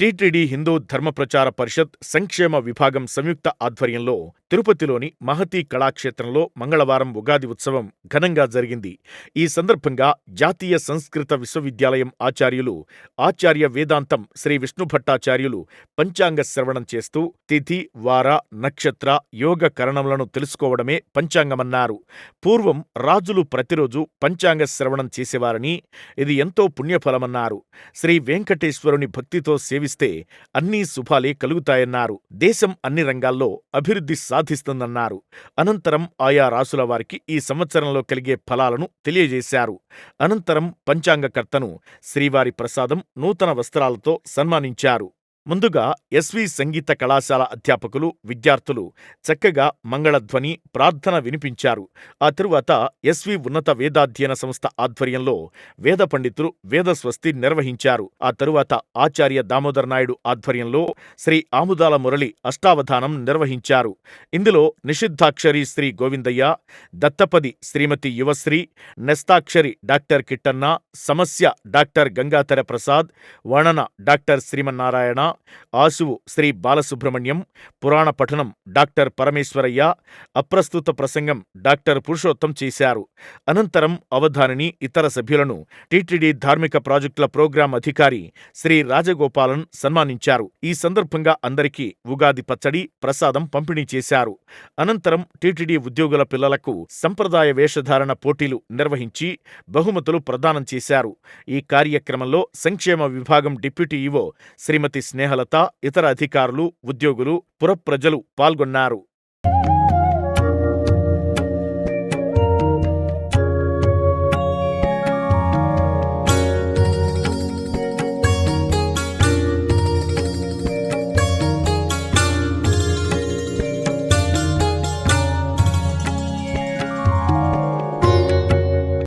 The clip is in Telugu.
టీటీడీ హిందూ ధర్మ ప్రచార పరిషత్ సంక్షేమ విభాగం సంయుక్త ఆధ్వర్యంలో తిరుపతిలోని మహతీ కళాక్షేత్రంలో మంగళవారం ఉగాది ఉత్సవం ఘనంగా జరిగింది. ఈ సందర్భంగా జాతీయ సంస్కృత విశ్వవిద్యాలయం ఆచార్యులు ఆచార్య వేదాంతం శ్రీ విష్ణు భట్టాచార్యులు పంచాంగ శ్రవణం చేస్తూ తిథి, వార, నక్షత్ర, యోగ కరణములను తెలుసుకోవడమే పంచాంగమన్నారు. పూర్వం రాజులు ప్రతిరోజు పంచాంగ శ్రవణం చేసేవారని, ఇది ఎంతో పుణ్యఫలమన్నారు. శ్రీ వెంకటేశ్వరుని భక్తితో సేవిస్తే అన్నీ శుభాలే కలుగుతాయన్నారు. దేశం అన్ని రంగాల్లో అభివృద్ధి సాధిస్తుందన్నారు. అనంతరం ఆయా రాసుల వారికి ఈ సంవత్సరంలో కలిగే ఫలాలను తెలియజేశారు. అనంతరం పంచాంగకర్తను శ్రీవారి ప్రసాదం, నూతన వస్త్రాలతో సన్మానించారు. ముందుగా ఎస్వి సంగీత కళాశాల అధ్యాపకులు, విద్యార్థులు చక్కగా మంగళధ్వని, ప్రార్థన వినిపించారు. ఆ తరువాత ఎస్వి ఉన్నత వేదాధ్యయన సంస్థ ఆధ్వర్యంలో వేద పండితులు వేదస్వస్తి నిర్వహించారు. ఆ తరువాత ఆచార్య దామోదర్ నాయుడు ఆధ్వర్యంలో శ్రీ ఆముదాల మురళి అష్టావధానం నిర్వహించారు. ఇందులో నిషిద్ధాక్షరి శ్రీ గోవిందయ్య, దత్తపది శ్రీమతి యువశ్రీ, నెస్తాక్షరి డాక్టర్ కిట్టన్న, సమస్య డాక్టర్ గంగాధర ప్రసాద్, వర్ణన డాక్టర్ శ్రీమన్నారాయణ, ఆశువు శ్రీ బాలసుబ్రహ్మణ్యం, పురాణ పఠనం డాక్టర్ పరమేశ్వరయ్య, అప్రస్తుత ప్రసంగం డాక్టర్ పురుషోత్తం చేశారు. అనంతరం అవధానిని, ఇతర సభ్యులను టీటీడీ ధార్మిక ప్రాజెక్టుల ప్రోగ్రాం అధికారి శ్రీ రాజగోపాలన్ సన్మానించారు. ఈ సందర్భంగా అందరికీ ఉగాది పచ్చడి, ప్రసాదం పంపిణీ చేశారు. అనంతరం టీటీడీ ఉద్యోగుల పిల్లలకు సంప్రదాయ వేషధారణ పోటీలు నిర్వహించి బహుమతులు ప్రదానం చేశారు. ఈ కార్యక్రమంలో సంక్షేమ విభాగం డిప్యూటీ ఈవో శ్రీమతి స్నేహలత ఇతర అధికారులు ఉద్యోగులు పురప్రజలు పాల్గొన్నారు.